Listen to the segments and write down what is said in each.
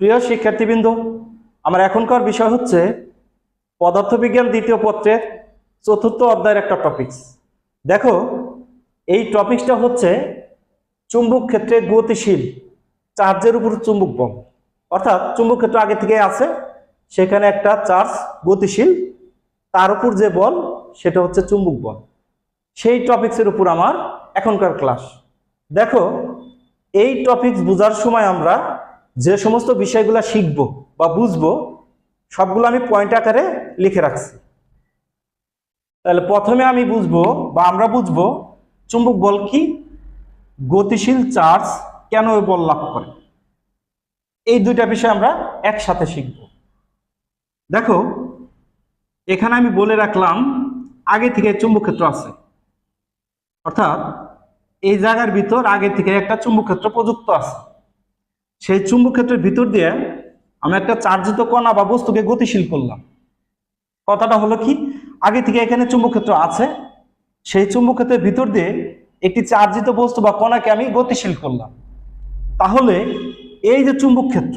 প্রিয় শিক্ষার্থীবৃন্দ, আমার এখনকার বিষয় হচ্ছে পদার্থবিজ্ঞান দ্বিতীয় পত্রের চতুর্থ অধ্যায়ের একটা টপিকস দেখো, এই টপিকসটা হচ্ছে চুম্বক ক্ষেত্রে গতিশীল, চার্জের উপর চুম্বক বল। অর্থাৎ চুম্বক ক্ষেত্র আগে থেকে আছে, সেখানে একটা চার্জ গতিশীল, তার উপর যে বল, সেটা হচ্ছে চুম্বক বল। সেই টপিকসের উপর আমার এখনকার ক্লাস দেখো, এই টপিকস বোঝার সময় আমরা যে সমস্ত বিষয়গুলো শিখব বা বুঝব, সবগুলো আমি পয়েন্ট আকারে লিখে রাখছি। তাহলে প্রথমে আমি বুঝব বা আমরা বুঝব চুম্বক বল কি, গতিশীল চার্জ কেন বল লাভ করে। এই দুইটা বিষয় আমরা একসাথে শিখব। দেখো, এখানে আমি বলে রাখলাম, আগে থেকে চুম্বক ক্ষেত্র আছে। অর্থাৎ এই জায়গার ভিতর আগে থেকে একটা চুম্বক ক্ষেত্র প্রযুক্ত আছে। সেই চুম্বক ক্ষেত্রের ভিতর দিয়ে আমি একটা চার্জিত কণা বা বস্তুকে গতিশীল করলাম। কথাটা হলো কি? আগে থেকে এখানে চুম্বক ক্ষেত্র আছে। সেই চুম্বক ক্ষেত্রের ভিতর দিয়ে একটি চার্জিত বস্তু বা কণাকে আমি গতিশীল করলাম। তাহলে এই যে চুম্বক ক্ষেত্র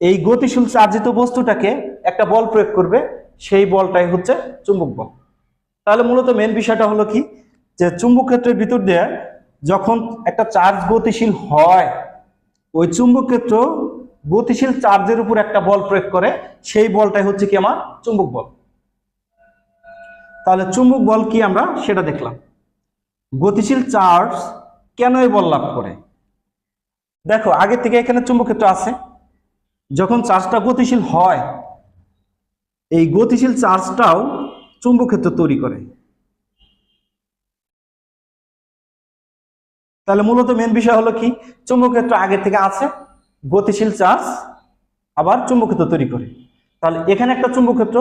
এই গতিশীল চার্জিত বস্তুটাকে একটা বল প্রয়োগ করবে, সেই বলটাই হচ্ছে চুম্বক বল। তাহলে মূলত মেন বিষয়টা হলো কি? যে চুম্বক ক্ষেত্রের ভিতর দিয়ে যখন একটা চার্জ গতিশীল হয় ওই চুম্বক ক্ষেত্র গতিশীল চার্জের উপর একটা বল প্রয়োগ করে, সেই বলটাই হচ্ছে কি আমার চুম্বক বল। তাহলে চুম্বক বল কি আমরা সেটা দেখলাম। গতিশীল চার্জ কেন এই বল লাভ করে? দেখো, আগে থেকে এখানে চুম্বক ক্ষেত্র আছে। যখন চার্জটা গতিশীল হয়, এই গতিশীল চার্জটাও চুম্বক ক্ষেত্র তৈরি করে। তাহলে মূলত মেন বিষয় হলো কি? চুম্বক ক্ষেত্র আগে থেকে আছে, গতিশীল চার্জ আবার চুম্বক ক্ষেত্র তৈরি করে। তাহলে এখানে একটা চুম্বক ক্ষেত্র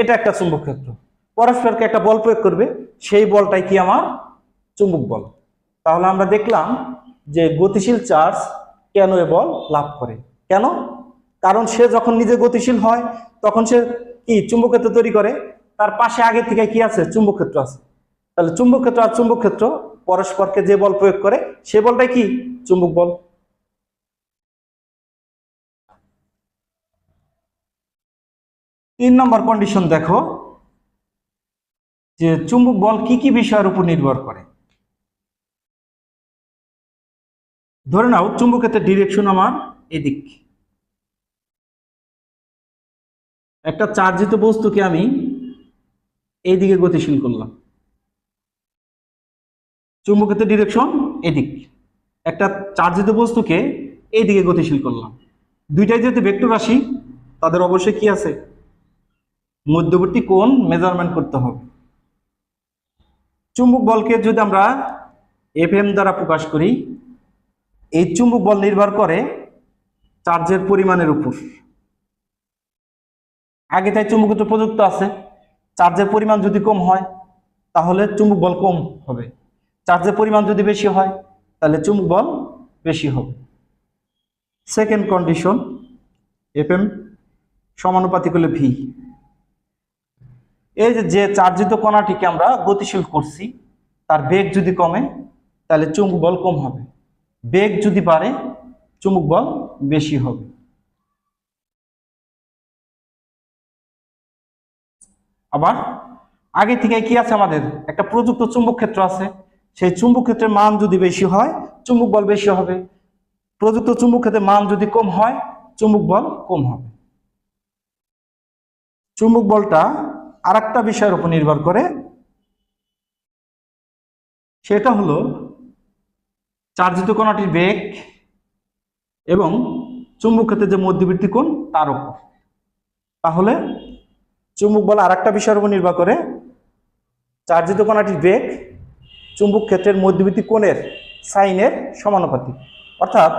এটা একটা চুম্বক ক্ষেত্র পরস্পরকে একটা বল প্রয়োগ করবে, সেই বলটাই কি আমার? চুম্বক বল। তাহলে আমরা দেখলাম যে গতিশীল চার্জ কেন এ বল লাভ করে? কেন? কারণ সে যখন নিজে গতিশীল হয়, তখন সে কি চুম্বক ক্ষেত্র তৈরি করে? তার পাশে আগে থেকে কি আছে? চুম্বক ক্ষেত্র আছে। তাহলে চুম্বক ক্ষেত্র আর চুম্বক ক্ষেত্র পরস্পরকে যে বল প্রয়োগ করে, সে বলটাই কি? চুম্বক বল। তিন নম্বর কন্ডিশন দেখো, যে চুম্বক বল কি কি বিষয়ের উপর নির্ভর করে। ধরে নাও চুম্বক ক্ষেত্রের ডিরেকশন আমার এদিক। একটা চার্জিত বস্তুকে আমি এইদিকে গতিশীল করলাম। চুম্বক ক্ষেত্রের ডিরেকশন এদিক। একটা চার্জিত বস্তুকে এইদিকে গতিশীল করলাম। দুইটাই যেহেতু ভেক্টর রাশি, তাদের অবশ্যই কি আছে? মধ্যবর্তী কোণ মেজারমেন্ট করতে হবে। চুম্বক বলকে যদি আমরা এফ এম দ্বারা প্রকাশ করি, এই চুম্বক বল নির্ভর করে চার্জের পরিমাণের উপর। আগে তাই চুম্বক ক্ষেত্র প্রযুক্ত আছে। চার্জের পরিমাণ যদি কম হয়, তাহলে চুম্বক বল কম হবে। চার্জের পরিমাণ যদি বেশি হয়, তাহলে চুম্বক বল বেশি হবে। সেকেন্ড কন্ডিশন এফ এম সমানুপাতিক হলে ভি এই যে চার্জিত কণাটিকে আমরা গতিশীল করছি, তার বেগ যদি কমে, তাহলে চুম্বক বল কম হবে। বেগ যদি বাড়ে চুম্বক বল বেশি হবে। আবার, আগে থেকে কি আছে আমাদের? একটা প্রযুক্ত চুম্বক ক্ষেত্র আছে। সেই চুম্বক ক্ষেত্রের মান যদি বেশি হয়, চুম্বক বল বেশি হবে। প্রযুক্ত চুম্বক ক্ষেত্রের মান যদি কম হয়, চুম্বক বল কম হবে। চুম্বক বলটা আর একটা বিষয়ের উপর নির্ভর করে। সেটা হলো চার্জিত কণাটির বেগ এবং চুম্বক ক্ষেত্রের যে মধ্যবর্তী কোণ, তার উপর। তাহলে চুম্বক বল আর একটা বিষয়ের উপর নির্ভর করে। চার্জিত কণাটির বেগ চুম্বক ক্ষেত্রের মধ্যবর্তী কোণের সাইনের সমানুপাতিক। অর্থাৎ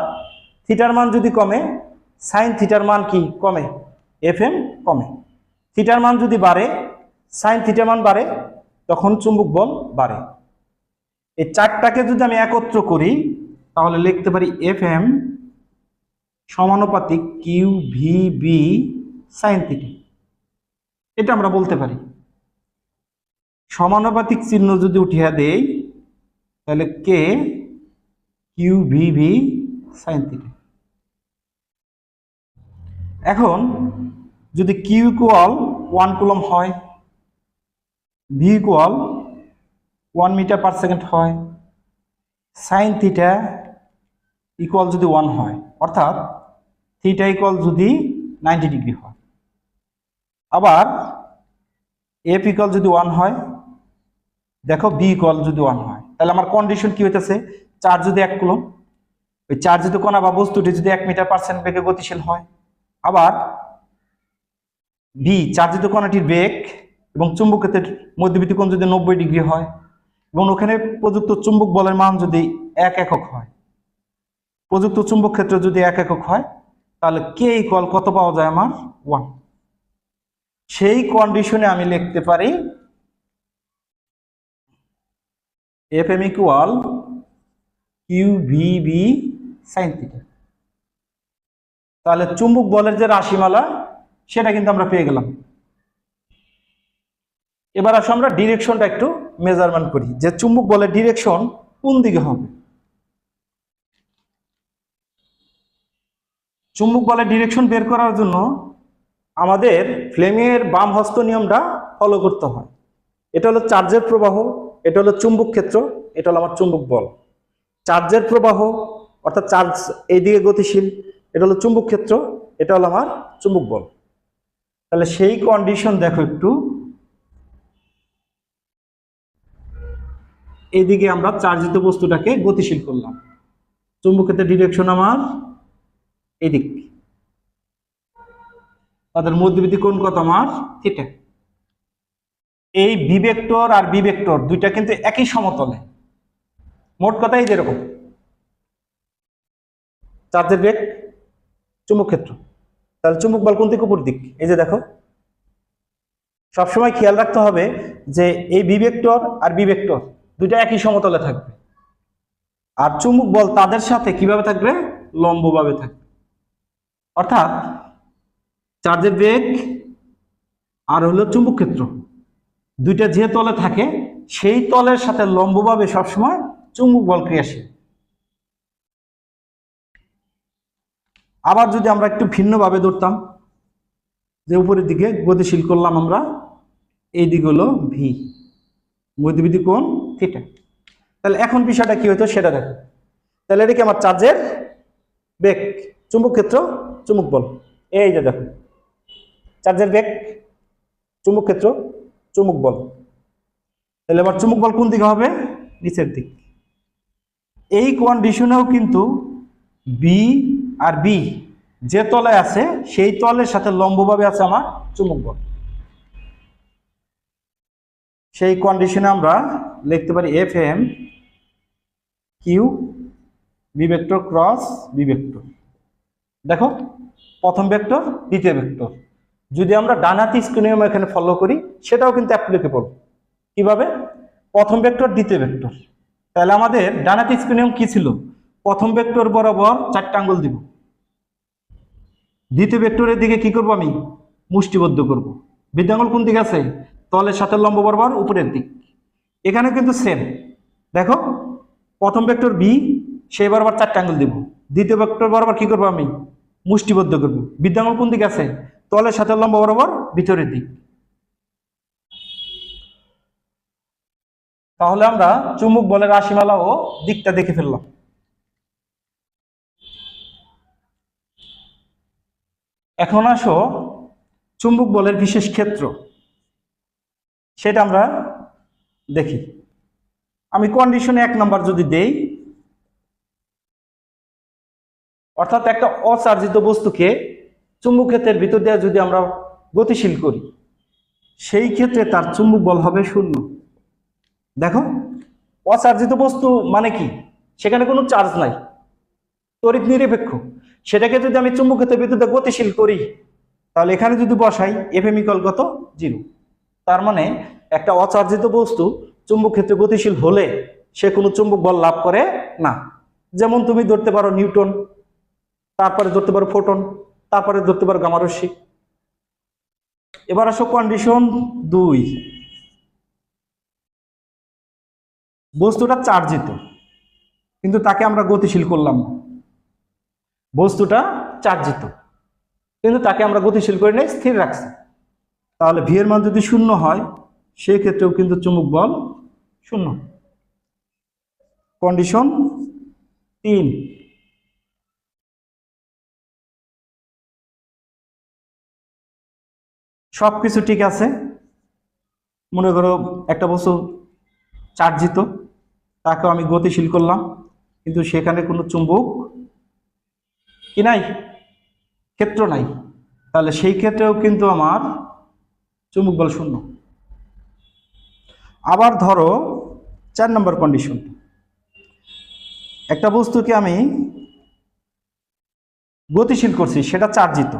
থিটার মান যদি কমে, সাইন থিটার মান কি কমে? এফ এম কমে। থিটার মান যদি বাড়ে, সাইন থিটার মান বাড়ে, তখন চুম্বক বল বাড়ে। এই চারটাকে যদি আমি একত্র করি, তাহলে লিখতে পারি এফ এম সমানুপাতিক Q V B sine theta. এটা আমরা বলতে পারি। সমানুপাতিক চিহ্ন যদি উঠিয়া দেই তাহলে K Q V V sine theta এখন যদি কিউ ইকুয়াল ওয়ান কুলম হয় V equal one metre per second হয় সাইন থিটা ইকুয়াল যদি ওয়ান হয়, অর্থাৎ থিটা ইকুয়াল যদি নাইনটি ডিগ্রি হয়। আবার এফ ইকুয়াল যদি ওয়ান হয়, দেখো বি ইকুয়াল যদি ওয়ান হয়। তাহলে আমার কন্ডিশন কি হইতেছে? চার্জ যদি এক কুলম, ওই চার্জ যদি কণা বা বস্তুটি যদি এক মিটার পার্সেন্ট বেগে গতিশীল হয়, আবার বি চার্জিত কণাটির বেগ এবং চুম্বক ক্ষেত্রের মধ্যবর্তী কোণ যদি নব্বই ডিগ্রি হয়, এবং ওখানে প্রযুক্ত চুম্বক বলের মান যদি এক একক হয়, প্রযুক্ত চুম্বক ক্ষেত্র যদি এক একক হয়, তাহলে কে ইকুয়াল কত পাওয়া যায় আমার? ওয়ান সেই কন্ডিশনে আমি লিখতে পারি F M equal Q V B sine theta তাহলে চুম্বক বলের যে রাশিমালা, সেটা কিন্তু আমরা পেয়ে গেলাম। এবার আসো আমরা ডিরেকশনটা একটু মেজারমেন্ট করি, যে চুম্বক বলের ডিরেকশন কোন দিকে হবে। চুম্বক বলের ডিরেকশন বের করার জন্য আমাদের ফ্লেমের বাম হস্ত নিয়মটা ফলো করতে হয়। এটা হলো চার্জের প্রবাহ এটা হলো চুম্বক ক্ষেত্র, এটা হলো আমার চুম্বক বল। চার্জের প্রবাহ, অর্থাৎ চার্জ এইদিকে গতিশীল, এটা হলো চুম্বক ক্ষেত্র, এটা হলো আমার চুম্বক বল। তাহলে সেই কন্ডিশন দেখো একটু। এইদিকে আমরা চার্জিত বস্তুটাকে গতিশীল করলাম। চুম্বক ক্ষেত্রের ডিরেকশন আমার এদিক তাদের মধ্যবর্তী কোন কত আমার? থিটা এই বি ভেক্টর আর বি ভেক্টর দুইটা কিন্তু একই সমতলে। মোট কথা এই যেরকম। চার্জের বেগ, চুম্বক ক্ষেত্র। তাহলে চুম্বক বল কোন দিক? উপর দিক। এই যে দেখো। সবসময় খেয়াল রাখতে হবে যে এই বি ভেক্টর আর বি ভেক্টর দুইটা একই সমতলে থাকবে। আর চুম্বক বল তাদের সাথে কীভাবে থাকবে? লম্বভাবে থাকবে। অর্থাৎ চার্জের বেগ আর হলো চুম্বক ক্ষেত্র। দুইটা যে তলে থাকে, সেই তলের সাথে লম্বভাবে সবসময় চুম্বক বল ক্রিয়াশীল। আবার যদি আমরা একটু ভিন্নভাবে ধরতাম, যে উপরের দিকে গতিশীল করলাম আমরা, এই দিক হলো ভি মধ্যবিধি কোণ থিটা তাহলে এখন বিষয়টা কি হতো সেটা দেখো। তাহলে এটা কি আমার চার্জের বেগ, চুম্বক ক্ষেত্র, চুম্বক বল। এই যে দেখো, চার্জের বেগ, চুম্বক ক্ষেত্র চুম্বক বল। তাহলে আবার চুম্বক বল কোন দিকে হবে? নিচের দিক। এই কন্ডিশনেও কিন্তু বি আর বি যে তলে আছে, সেই তলের সাথে লম্বভাবে আছে আমার চুম্বক বল। সেই কন্ডিশনে আমরা লিখতে পারি F M Q B vector cross B vector দেখো, প্রথম ভেক্টর দ্বিতীয় ভেক্টর যদি আমরা ডানাতি নিয়ম এখানে ফলো করি, সেটাও কিন্তু অ্যাপ্লিকেবল কীভাবে? প্রথম ভেক্টর দ্বিতীয় ভেক্টর তাহলে আমাদের ডানাতি নিয়ম কি ছিল? প্রথম ভেক্টর বরাবর চারটা আঙ্গুল দিব। দ্বিতীয় ভেক্টরের দিকে কি করব আমি? মুষ্টিবদ্ধ করব। বৃদ্ধাঙ্গুল কোন দিকে আছে? তলের সাথে লম্ব বরাবর উপরের দিক। এখানে কিন্তু সেম দেখো, প্রথম ভেক্টর বি সেই বরাবর চারটা আঙ্গুল দিব। দ্বিতীয় ভেক্টর বরাবর কি করব আমি? মুষ্টিবদ্ধ করব। বৃদ্ধাঙ্গুল কোন দিকে আছে? তলের সাথে লম্ব বরাবর ভিতরের দিক। তাহলে আমরা চুম্বক বলের রাশিমালা ও দিকটা দেখে ফেললাম। এখন আসো চুম্বক বলের বিশেষ ক্ষেত্র। সেটা আমরা দেখি। আমি কন্ডিশনে এক নাম্বার যদি দেই, অর্থাৎ একটা অচার্জিত বস্তুকে চুম্বক ক্ষেত্রের ভিতর দিয়ে যদি আমরা গতিশীল করি, সেই ক্ষেত্রে তার চুম্বক বল হবে শূন্য। দেখো, অচার্জিত বস্তু মানে কি? সেখানে কোনো চার্জ নাই। তড়িৎ নিরপেক্ষ। সেটাকে যদি আমি চুম্বক ক্ষেত্রের ভিতর দিয়ে গতিশীল করি, তাহলে এখানে যদি বসাই এফ ইকল কত? জিরো। তার মানে একটা অচার্জিত বস্তু চুম্বক ক্ষেত্রে গতিশীল হলে সে কোনো চুম্বক বল লাভ করে না। যেমন তুমি ধরতে পারো নিউটন, তারপরে ধরতে পারো ফোটন। তারপরে ধরতে পারো গামারস্যি এবার আসো কন্ডিশন দুই। বস্তুটা চার্জিত, কিন্তু তাকে আমরা গতিশীল করলাম। বস্তুটা চার্জিত, কিন্তু তাকে আমরা গতিশীল করে নেই স্থির রাখছি। তাহলে ভিয়ের মান যদি শূন্য হয়, সেক্ষেত্রেও কিন্তু চুমুক বল শূন্য। কন্ডিশন তিন। সব কিছু ঠিক আছে। মনে করো একটা বস্তু চার্জিত, তাকেও আমি গতিশীল করলাম, কিন্তু সেখানে কোনো চুম্বক কি নাই? ক্ষেত্র নাই। তাহলে সেই ক্ষেত্রেও কিন্তু আমার চুম্বক বল শূন্য। আবার ধরো চার নম্বর কন্ডিশন একটা বস্তুকে আমি গতিশীল করছি, সেটা চার্জিত।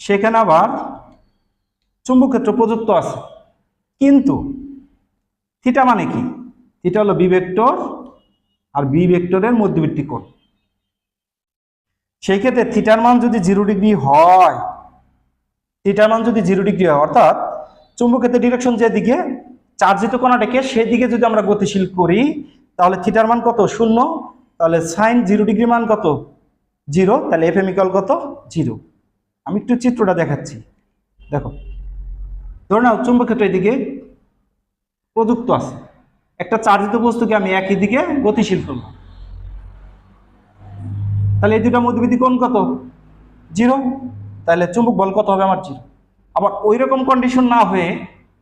সেখানে আবার চুম্বক ক্ষেত্র প্রযুক্ত আছে। কিন্তু থিটা মানে কি? থিটা হলো বি ভেক্টর আর বি ভেক্টরের মধ্যবর্তী কোণ। সেই ক্ষেত্রে থিটার মান যদি জিরো ডিগ্রি হয় থিটার মান যদি জিরো ডিগ্রি হয়, অর্থাৎ চুম্বক ক্ষেত্রের ডিরেকশন যেদিকে চার্জিত কণাটাকে সেদিকে যদি আমরা গতিশীল করি, তাহলে থিটার মান কত? শূন্য। তাহলে সাইন জিরো ডিগ্রি মান কত? জিরো তাহলে এফ এমিক্যাল কত? জিরো আমি একটু চিত্রটা দেখাচ্ছি। দেখো। ধরে নাও চুম্বক ক্ষেত্র এদিকে প্রযুক্ত আছে। একটা চার্জিত বস্তুকে আমি একই দিকে গতিশীল করলাম তাহলে এই দুটা মধ্যবিধি কোন কত? জিরো। তাহলে চুম্বক বল কত হবে আমার জিরো। আবার ওই রকম কন্ডিশন না হয়ে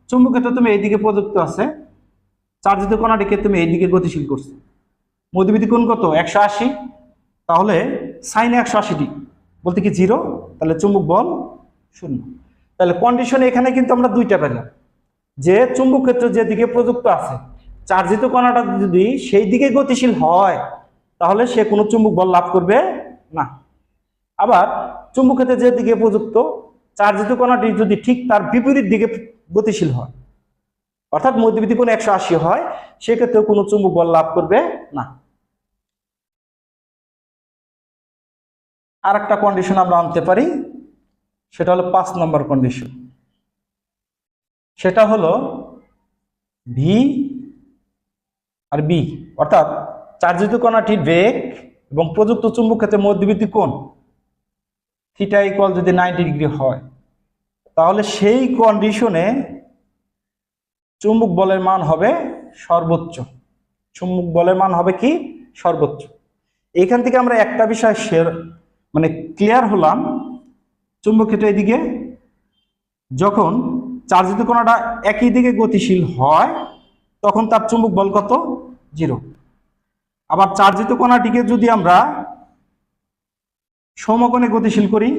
চুম্বক ক্ষেত্র তুমি এইদিকে প্রযুক্ত আছে, চার্জিত কণাটিকে তুমি এইদিকে গতিশীল করছ। মধ্যবিধি কোন কত? একশো আশি। তাহলে সাইন একশো আশি ডিগ্রি। বলতে কি জিরো তাহলে চুম্বক বল শূন্য। তাহলে কন্ডিশন এখানে কিন্তু আমরা দুইটা পেলাম। যে চুম্বক ক্ষেত্র যেদিকে প্রযুক্ত আছে, চার্জিত কণাটা যদি সেই দিকে গতিশীল হয়, তাহলে সে কোনো চুম্বক বল লাভ করবে না। আবার চুম্বক ক্ষেত্রে যেদিকে প্রযুক্ত, চার্জিত কণাটি যদি ঠিক তার বিপরীত দিকে গতিশীল হয়, অর্থাৎ মধ্যবিধি কোণ একশো আশি হয়, সেক্ষেত্রেও কোনো চুম্বক বল লাভ করবে না। আর একটা কন্ডিশন আমরা আনতে পারি, সেটা হলো পাঁচ নম্বর কন্ডিশন সেটা হলো ভি আর বি অর্থাৎ চার্জিত কণাটির বেগ এবং প্রযুক্ত চুম্বক ক্ষেত্রে মধ্যবর্তী কোণ থিটা ইকুয়াল যদি নাইনটি ডিগ্রি হয়, তাহলে সেই কন্ডিশনে চুম্বক বলের মান হবে সর্বোচ্চ। চুম্বক বলের মান হবে কি? সর্বোচ্চ। এখান থেকে আমরা একটা বিষয় মানে ক্লিয়ার হলাম, চুম্বক ক্ষেত্র এদিকে যখন চার্জিত কণাটা একই দিকে গতিশীল হয়, তখন তার চুম্বক বল কত? জিরো আবার চার্জিত কণাটিকে যদি আমরা সমকোণে গতিশীল করি,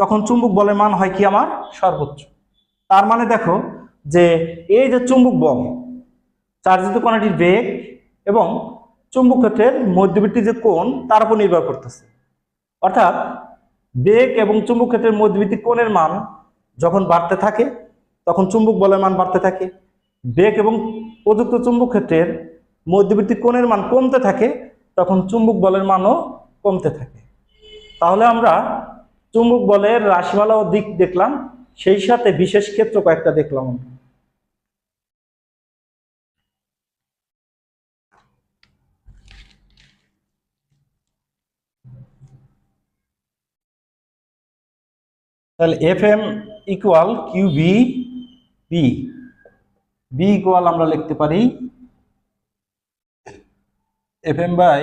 তখন চুম্বক বলের মান হয় কি আমার? সর্বোচ্চ। তার মানে দেখো যে এই যে চুম্বক বল চার্জিত কণাটির বেগ এবং চুম্বক ক্ষেত্রের মধ্যবর্তী যে কোণ, তার উপর নির্ভর করতেছে। অর্থাৎ বেগ এবং চুম্বক ক্ষেত্রের মধ্যবর্তী কোণের মান যখন বাড়তে থাকে, তখন চুম্বক বলের মান বাড়তে থাকে বেগ এবং প্রযুক্ত চুম্বক ক্ষেত্রের মধ্যবর্তী কোণের মান কমতে থাকে, তখন চুম্বক বলের মানও কমতে থাকে তাহলে আমরা চুম্বক বলের রাশিমালা ও দিক দেখলাম, সেই সাথে বিশেষ ক্ষেত্র কয়েকটা দেখলাম আমরা। তাহলে F M equal Q B B B equal আমরা লিখতে পারি এফ এম বাই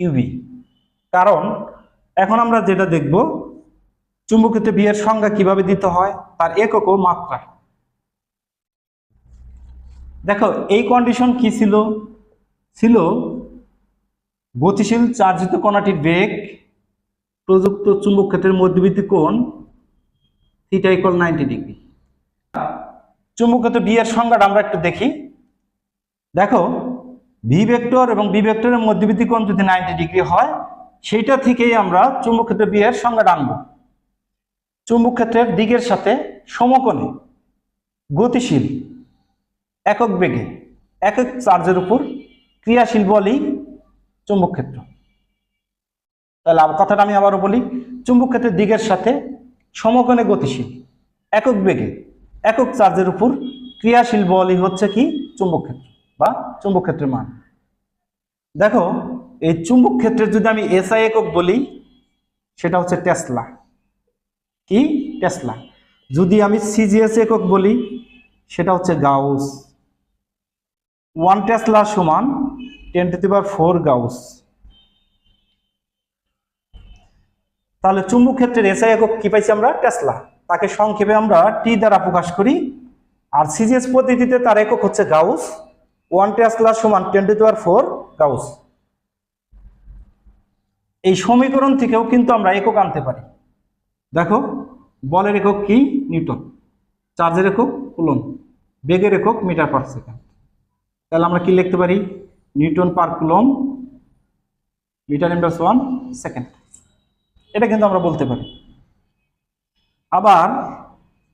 কিউবি কারণ এখন আমরা যেটা দেখব চুম্বকিত ক্ষেত্রে বি এর সংজ্ঞা কীভাবে দিতে হয়, তার একক মাত্রা। দেখো, এই কন্ডিশন কি ছিল? ছিল গতিশীল চার্জিত কণাটির বেগ প্রযুক্ত চুম্বক ক্ষেত্রের মধ্যবর্তী কোণ থিটা ইকুয়াল নাইনটি ডিগ্রি চুম্বক ক্ষেত্র বি এর সংজ্ঞাটা আমরা একটু দেখি। দেখো ভি ভেক্টর এবং বি ভেক্টরের মধ্যবর্তী কোণ যদি নাইনটি ডিগ্রি হয়, সেইটা থেকেই আমরা চুম্বক ক্ষেত্রে বি এর সংজ্ঞাটা আনব। চুম্বক ক্ষেত্রের দিকের সাথে সমকোণে গতিশীল, একক বেগে, একক চার্জের উপর ক্রিয়াশীল বলই চুম্বক ক্ষেত্র। তাহলে কথাটা আমি আবারও বলি, চুম্বক ক্ষেত্রের দিকের সাথে সমকোণে গতিশীল, একক বেগে, একক চার্জের উপর ক্রিয়াশীল বলই হচ্ছে কি? চুম্বক ক্ষেত্র বা চুম্বক ক্ষেত্রের মান। দেখো, এই চুম্বক ক্ষেত্রের যদি আমি এসআই একক বলি, সেটা হচ্ছে টেসলা। কি? টেসলা। যদি আমি সিজিএস একক বলি, সেটা হচ্ছে গাউস। ওয়ান টেসলা সমান ten to power four gauss. তাহলে চুম্বক ক্ষেত্রের এসআই একক কি পাইছি আমরা? টেসলা। তাকে সংক্ষেপে আমরা টি দ্বারা প্রকাশ করি। আর সিজিএস পদ্ধতিতে তার একক হচ্ছে গাউস। ওয়ান টেসলা সমান ten to power four gauss. এই সমীকরণ থেকেও কিন্তু আমরা একক আনতে পারি। দেখো, বলের একক কি? নিউটন। চার্জের একক কুলম বেগের একক মিটার পার সেকেন্ড। তাহলে আমরা কি লিখতে পারি? Newton per coulomb metre inverse one second. এটা কিন্তু আমরা বলতে পারি। আবার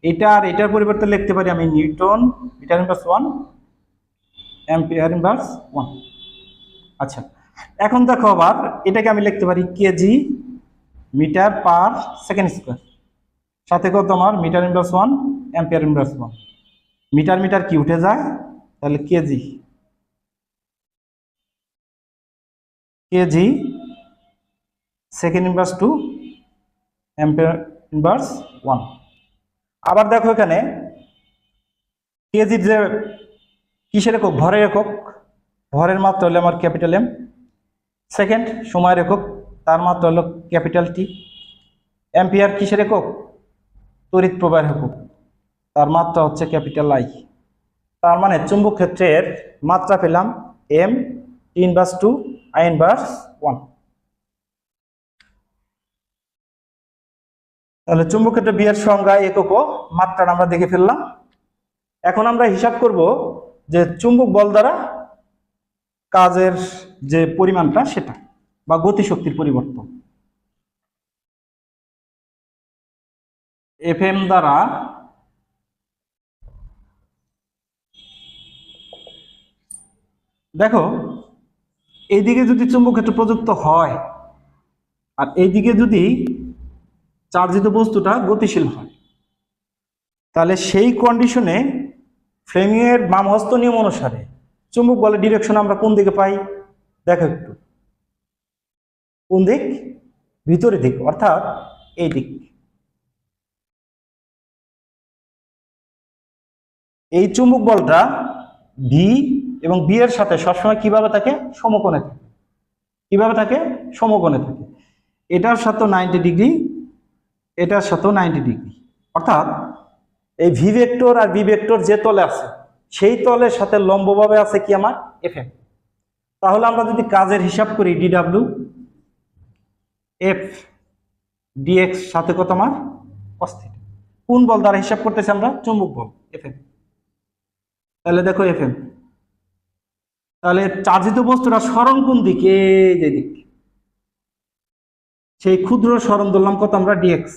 এটা আর এটার পরিবর্তে লিখতে পারি আমি newton metre inverse one ampere inverse one আচ্ছা এখন দেখো আবার এটাকে আমি লিখতে পারি KG metre per second square. সাথে কত আমার? Metre inverse one ampere inverse one metre metre কি উঠে যায়? তাহলে KG KG second inverse two ampere inverse one. আবার দেখো এখানে কেজির যে কিসের একক? ভরের একক। ভরের মাত্রা হলে আমার ক্যাপিটাল এম সেকেন্ড সময়ের একক। তার মাত্রা হলো ক্যাপিটাল টি অ্যাম্পিয়ার কিসের একক? তড়িৎ প্রবাহের একক। তার মাত্রা হচ্ছে ক্যাপিটাল আই তার মানে চুম্বক ক্ষেত্রের মাত্রা পেলাম M inverse two I inverse one তাহলে চুম্বক বিয়ের সংজ্ঞা একক মাত্রাটা আমরা দেখে ফেললাম। এখন আমরা হিসাব করব যে চুম্বক বল দ্বারা কাজের যে পরিমাণটা সেটা বা গতিশক্তির পরিবর্তন। এফ এম দ্বারা দেখো, এইদিকে যদি চুম্বক ক্ষেত্র প্রযুক্ত হয় আর এইদিকে যদি চার্জিত বস্তুটা গতিশীল হয়। তাহলে সেই কন্ডিশনে ফ্লেমিংয়ের বাম হস্ত নিয়ম অনুসারে চুম্বক বলের ডিরেকশন আমরা কোন দিকে পাই? দেখো একটু। কোন দিক? ভিতরের দিক, অর্থাৎ এই দিক। এই চুম্বক বলটা ভি এবং বি এর সাথে সবসময় কীভাবে থাকে? সমকোণে থাকে। কীভাবে থাকে? সমকোণে থাকে। এটার সাথে নাইনটি ডিগ্রি এটার সাথেও নাইনটি ডিগ্রি অর্থাৎ এই ভি ভেক্টর আর বি ভেক্টর যে তলে আছে, সেই তলের সাথে লম্বভাবে আছে কি আমার? এফ তাহলে আমরা যদি কাজের হিসাব করি ডিডাব্লিউ এফ ডিএক্স সাথে কত আমার? অস্থির। কোন বল দ্বারা হিসাব করতেছি আমরা? চুম্বক বল এফ এম তাহলে দেখো এফ এম তাহলে চার্জিত বস্তুটা স্মরণ কোন দিকে? যে দিক। সেই ক্ষুদ্র স্মরণ ধরলাম কত আমরা? ডিএক্স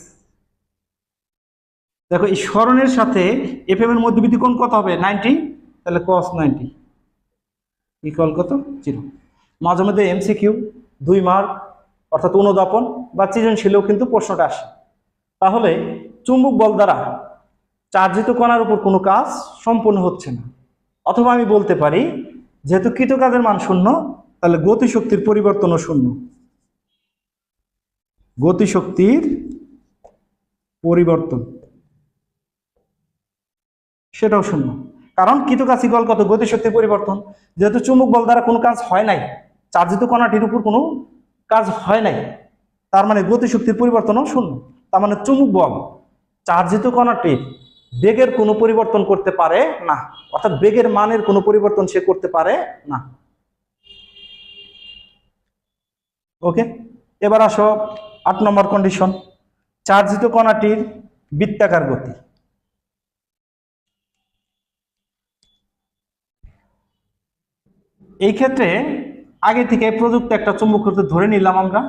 দেখো, এই স্মরণের সাথে এফ এম এর মধ্যবর্তী কোণ কত হবে? নাইনটি। তাহলে কস নাইনটি। ইকুয়াল কত? জিরো মাঝে মধ্যে এমসিকিউ দুই মার্ক অর্থাৎ অনুদাপন বা সৃজনশীলেও কিন্তু প্রশ্নটা আসে। তাহলে চুম্বক বল দ্বারা চার্জিত কণার উপর কোনো কাজ সম্পূর্ণ হচ্ছে না। অথবা আমি বলতে পারি, যেহেতু কৃত কাজের মান শূন্য, তাহলে গতিশক্তির পরিবর্তনও শূন্য। গতিশক্তির পরিবর্তন। সেটাও শূন্য। কারণ কৃতকাজ ইকুয়াল কত গতিশক্তির পরিবর্তন? যেহেতু চুম্বক বল দ্বারা কোনো কাজ হয় নাই, চার্জিত কণাটির উপর কোনো কাজ হয় নাই, তার মানে গতিশক্তির পরিবর্তনও শূন্য। তার মানে চুম্বক বল চার্জিত কণাটির বেগের কোনো পরিবর্তন করতে পারে না। অর্থাৎ বেগের মানের কোনো পরিবর্তন সে করতে পারে না। ওকে? এবার আসো আট নম্বর কন্ডিশন চার্জিত কণাটির বৃত্তাকার গতি। এই ক্ষেত্রে আগে থেকে প্রযুক্ত একটা চুম্বক ক্ষেত্র ধরে নিলাম আমরা।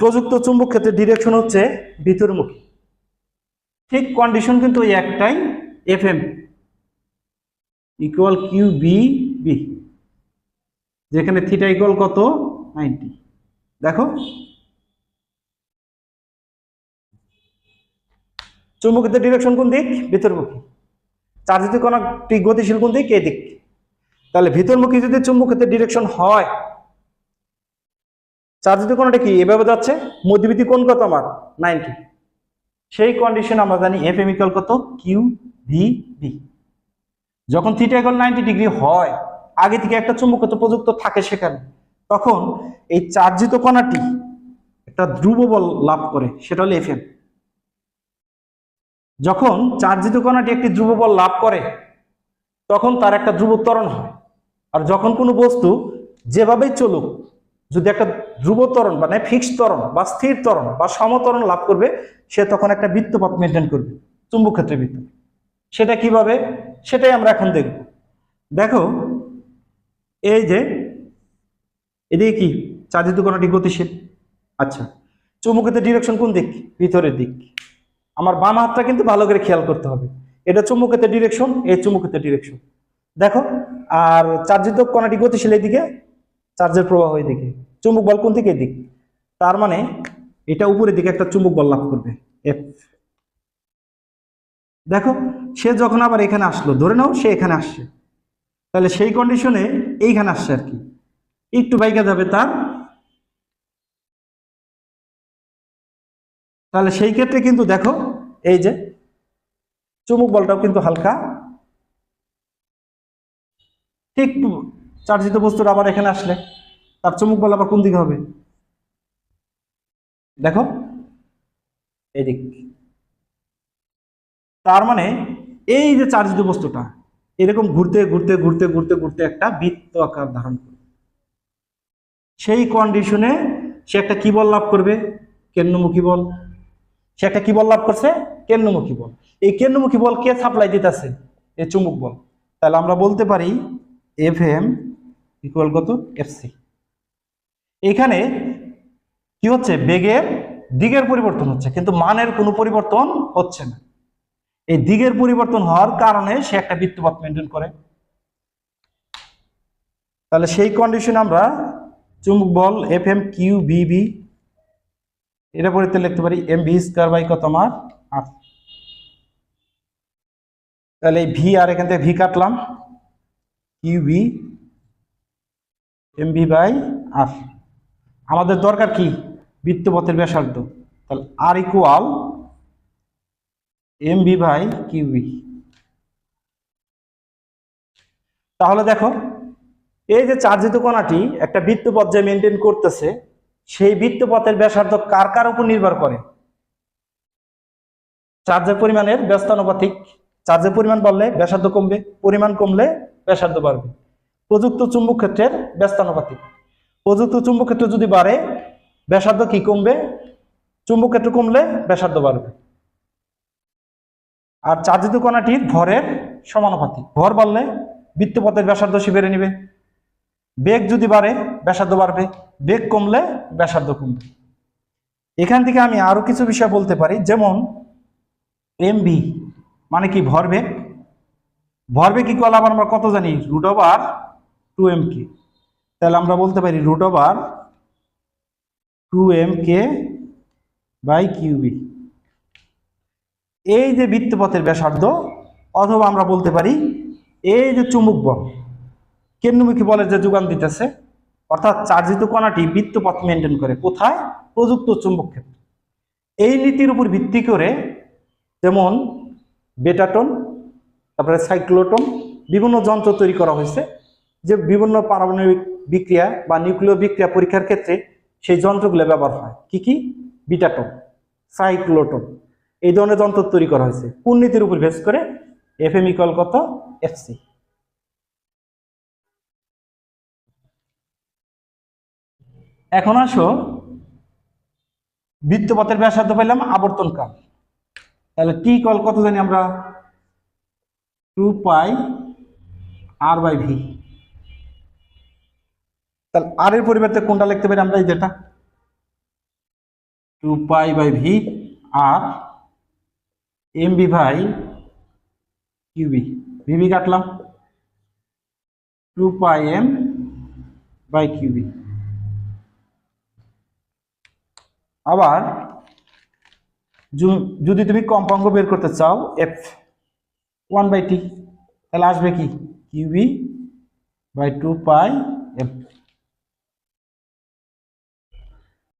প্রযুক্ত চুম্বক ক্ষেত্রের ডিরেকশন হচ্ছে ভিতরমুখী। ঠিক কন্ডিশন কিন্তু ওই একটাই F M equal Q B B যেখানে থিটা ইকুয়াল কত? নাইনটি দেখো চুম্বকের ডিরেকশন কোন দিক? ভিতরমুখী। চার্জিত কণাটি গতিশীল কোন দিক? এই দিক তাহলে ভিতরমুখী যদি চুম্বক ক্ষেত্রের ডিরেকশন হয় চার্জিত কোণটা কি? এভাবে যাচ্ছে। মধ্যবিত্তি কোন কত আমার? নাইনটি। সেই কন্ডিশন আমরা জানি এফ এম ইকুয়াল কত? কিউ ভি বি যখন থিটা ইকুয়াল নাইনটি ডিগ্রি হয়, আগে থেকে একটা চুম্বকত্ব প্রযুক্ত থাকে সেখানে। তখন এই চার্জিত কণাটি একটা ধ্রুব বল লাভ করে, সেটা হলো এফ এম যখন চার্জিত কণাটি একটি ধ্রুব বল লাভ করে, তখন তার একটা ধ্রুব ত্বরণ হয়। আর যখন কোনো বস্তু যেভাবেই চলুক, যদি একটা ধ্রুব ত্বরণ মানে ফিক্সড ত্বরণ বা স্থির ত্বরণ বা সমতরণ লাভ করবে, সে তখন একটা বৃত্তপথ মেনটেন করবে চুম্বক ক্ষেত্রের ভিতরে। সেটা কীভাবে? সেটাই আমরা এখন দেখব। দেখো, এই যে, এদিকে কি? চার্জিত কণাটি গতিশীল। আচ্ছা চুম্বক ক্ষেত্রের ডিরেকশন কোন দিক? ভিতরের দিক। আমার বাম হাতটা কিন্তু ভালো করে খেয়াল করতে হবে। এটা চুম্বক ক্ষেত্রের ডিরেকশন এই চুম্বক ক্ষেত্রের ডিরেকশন দেখো, আর চার্জের তো কণাটি গতিশীল এদিকে চার্জের প্রবাহ এদিকে। চুম্বক বল কোন দিকে? এদিক। তার মানে এটা উপরের দিকে একটা চুম্বক বল লাভ করবে এফ দেখো, সে যখন আবার এখানে আসলো, ধরে নাও সে এখানে আসছে। তাহলে সেই কন্ডিশনে এইখানে আসছে আর কি। একটু বাইকা যাবে তার তাহলে সেই ক্ষেত্রে কিন্তু দেখো, এই যে চুম্বক বলটাও কিন্তু হালকা। ঠিক চার্জিত বস্তুর আবার এখানে আসলে, তার চুম্বক বল আবার কোন দিকে হবে? দেখো, এদিক। তার মানে এই যে চার্জিত বস্তুটা, এরকম ঘুরতে ঘুরতে ঘুরতে ঘুরতে ঘুরতে একটা বৃত্ত আকার ধারণ করবে। সেই কন্ডিশনে সে একটা কি বল লাভ করবে? কেন্দ্রমুখী বল। সে একটা কি বল লাভ করছে, কেন্দ্রমুখী বল। এই কেন্দ্রমুখী বল কে সাপ্লাই দিতেছে? এই চুম্বক বল। তাহলে আমরা বলতে পারি এফ এম ইকুয়াল কত? এফ সি এখানে কি হচ্ছে? বেগের দিগের পরিবর্তন হচ্ছে, কিন্তু মানের কোনো পরিবর্তন হচ্ছে না। এই দিগের পরিবর্তন হওয়ার কারণে সে একটা বৃত্তপাত মেনটেন করে। তাহলে সেই কন্ডিশনে আমরা চুম্বক বল F M Q B B এটা পরিতে লিখতে পারি, এম ভি স্কোয়ার বাই কত আমার আর তাহলে এই ভি আর এখান থেকে ভি কাটলাম, Q B M V by R আমাদের দরকার কি? বৃত্তপথের ব্যাসার্ধ। তাহলে R equal M V by Q B তাহলে দেখো, এই যে চার্জিত কণাটি একটা বৃত্তপথ যে মেনটেন করতেছে সেই বৃত্তপথের ব্যাসার্ধ কার কার উপর নির্ভর করে? চার্জের পরিমাণের ব্যস্তানুপাতিক। চার্জের পরিমাণ বাড়লে ব্যাসার্ধ কমবে, পরিমাণ কমলে ব্যাসার্ধ বাড়বে। প্রযুক্ত চুম্বক ক্ষেত্রের ব্যস্তানুপাতিক। প্রযুক্ত চুম্বক ক্ষেত্র যদি বাড়ে, ব্যাসার্ধ কি কমবে? চুম্বক ক্ষেত্র কমলে ব্যাসার্ধ বাড়বে। আর চার্জিত কণাটির ভরের সমানুপাতিক। ভর বাড়লে বৃত্তপথের ব্যাসার্ধ সে বেড়ে নিবে। বেগ যদি বাড়ে, ব্যাসার্ধ বাড়বে, বেগ কমলে ব্যাসার্ধ কমবে। এখান থেকে আমি আরও কিছু বিষয় বলতে পারি, যেমন এমভি মানে কি ভরবেগ ভরবেগ ইকুয়াল আবার আমরা কত জানি? Root over two M K তাহলে আমরা বলতে পারি root over two M K by QB এই যে বৃত্তপথের ব্যাসার্ধ, অথবা আমরা বলতে পারি এই যে চুম্বক বল কেন্দ্রমুখী বলের যে যোগান দিতেছে, অর্থাৎ চার্জিত কণাটি বৃত্তপথ মেনটেন করে কোথায়? প্রযুক্ত চুম্বক ক্ষেত্র। এই নীতির উপর ভিত্তি করে যেমন বেটাটন, তারপরে সাইক্লোটন, বিভিন্ন যন্ত্র তৈরি করা হয়েছে, যে বিভিন্ন পারমাণবিক বিক্রিয়া বা নিউক্লিয় বিক্রিয়া পরীক্ষার ক্ষেত্রে সেই যন্ত্রগুলো ব্যবহার হয়। কি কি? বিটাটন, সাইক্লোটন, এই ধরনের যন্ত্র তৈরি করা হয়েছে। কোন নীতির উপর বেস করে? এফ এম ইকুয়াল কত? এফসি এখন আসো। বৃত্তপথের ব্যাসার্ধ পাইলাম আবর্তন কাল। তাহলে টি কল কত জানি আমরা? Two pi R by V তাহলে আর এর পরিবর্তে কোনটা লিখতে পারি আমরা এই যেটা? Two pi by V R M B by QB VB কাটলাম। Two pi M by QB আবার যদি তুমি কম্পাঙ্গ বের করতে চাও এফ ওয়ান বাই টি তাহলে আসবে কি? কিউবি বাই টু পাই